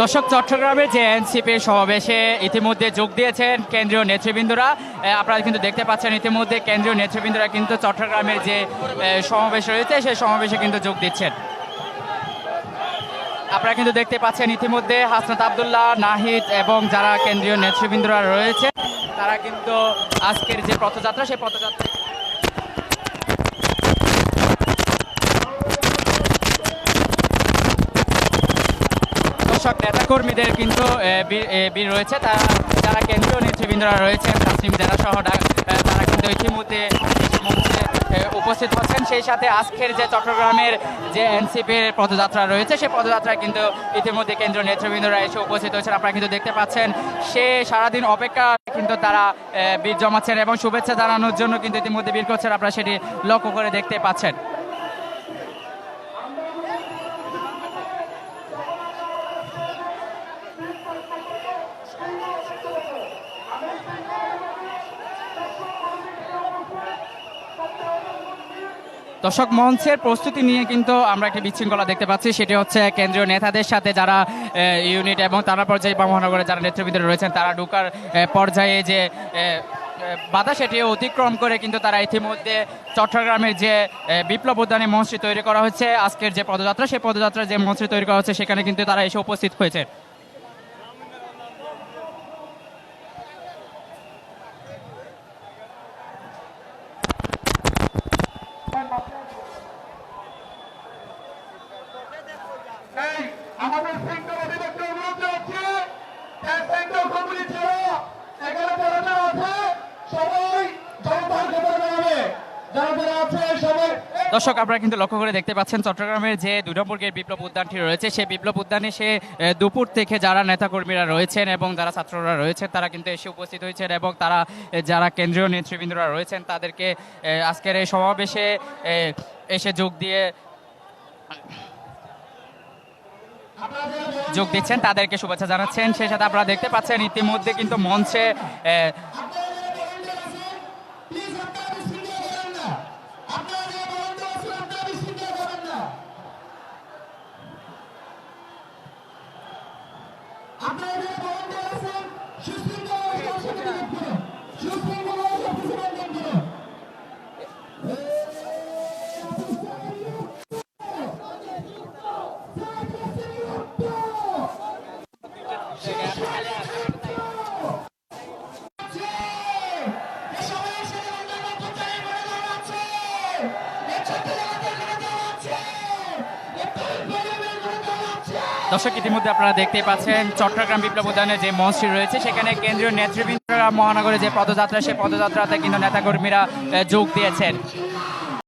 দর্শক, চট্টগ্রামে যে এনসিপির সমাবেশে ইতিমধ্যে যোগ দিয়েছেন কেন্দ্রীয় নেতৃবৃন্দরা। আপনারা কিন্তু দেখতে পাচ্ছেন ইতিমধ্যে কেন্দ্রীয় নেতৃবৃন্দরা কিন্তু চট্টগ্রামের যে সমাবেশ রয়েছে, সেই সমাবেশে কিন্তু যোগ দিচ্ছেন। আপনারা কিন্তু দেখতে পাচ্ছেন ইতিমধ্যে হাসনাত আবদুল্লাহ, নাহিদ এবং যারা কেন্দ্রীয় নেতৃবৃন্দরা রয়েছে, তারা কিন্তু আজকের যে পথযাত্রা, সেই পথযাত্রা দর্শক নেতাকর্মীদের কিন্তু বীর রয়েছে। তারা যারা কেন্দ্রীয় নেতৃবৃন্দরা রয়েছেন তাসলিম জেলা সহ তারা কিন্তু ইতিমধ্যে উপস্থিত হচ্ছেন। সেই সাথে আজকের যে চট্টগ্রামের যে এনসিপির পদযাত্রা রয়েছে সেই পদযাত্রায় কিন্তু ইতিমধ্যে কেন্দ্রীয় নেতৃবৃন্দরা এসে উপস্থিত হয়েছেন। আপনারা কিন্তু দেখতে পাচ্ছেন, সে সারাদিন অপেক্ষা কিন্তু তারা বীর জমাচ্ছেন এবং শুভেচ্ছা জানানোর জন্য কিন্তু ইতিমধ্যে বীর করছেন। আপনারা সেটি লক্ষ্য করে দেখতে পাচ্ছেন। দর্শক, মঞ্চের প্রস্তুতি নিয়ে কিন্তু আমরা একটি বিশৃঙ্খলা দেখতে পাচ্ছি। সেটি হচ্ছে কেন্দ্রীয় নেতাদের সাথে যারা ইউনিট এবং তারা পর্যায়ে বা মহানগরে যারা নেতৃবৃন্দ রয়েছেন, তারা ঢুকার পর্যায়ে যে বাধা সেটি অতিক্রম করে কিন্তু তারা ইতিমধ্যে চট্টগ্রামের যে বিপ্লব উদ্যানে মঞ্চটি তৈরি করা হচ্ছে। আজকের যে পদযাত্রা, সেই পদযাত্রার যে মঞ্চটি তৈরি করা হচ্ছে, সেখানে কিন্তু তারা এসে উপস্থিত হয়েছে। সবাই জনতার খবর জানাবে। যারা যারা আছে সবাই দর্শক আপনারা কিন্তু লক্ষ্য করে দেখতে পাচ্ছেন চট্টগ্রামের যে দুই নম্বরের বিপ্লব উদ্যানটি রয়েছে সেই বিপ্লব উদ্যানে সে দুপুর থেকে যারা নেতাকর্মীরা রয়েছেন এবং যারা ছাত্ররা রয়েছেন তারা কিন্তু এসে উপস্থিত হয়েছেন এবং তারা যারা কেন্দ্রীয় নেতৃবৃন্দরা রয়েছেন তাদেরকে আজকের এই সমাবেশে এসে যোগ দিয়ে যোগ দিচ্ছেন তাদেরকে শুভেচ্ছা জানাচ্ছেন। সেই সাথে আপনারা দেখতে পাচ্ছেন ইতিমধ্যে কিন্তু মঞ্চে আপনারা যে বলতে আছেন দর্শক, ইতিমধ্যে আপনারা দেখতে পাচ্ছেন চট্টগ্রাম বিপ্লব উদ্যানে যে মঞ্চটি রয়েছে, সেখানে কেন্দ্রীয় নেতৃবৃন্দরা মহানগরে যে পদযাত্রা, সেই পদযাত্রাতে কিন্তু নেতাকর্মীরা যোগ দিয়েছেন।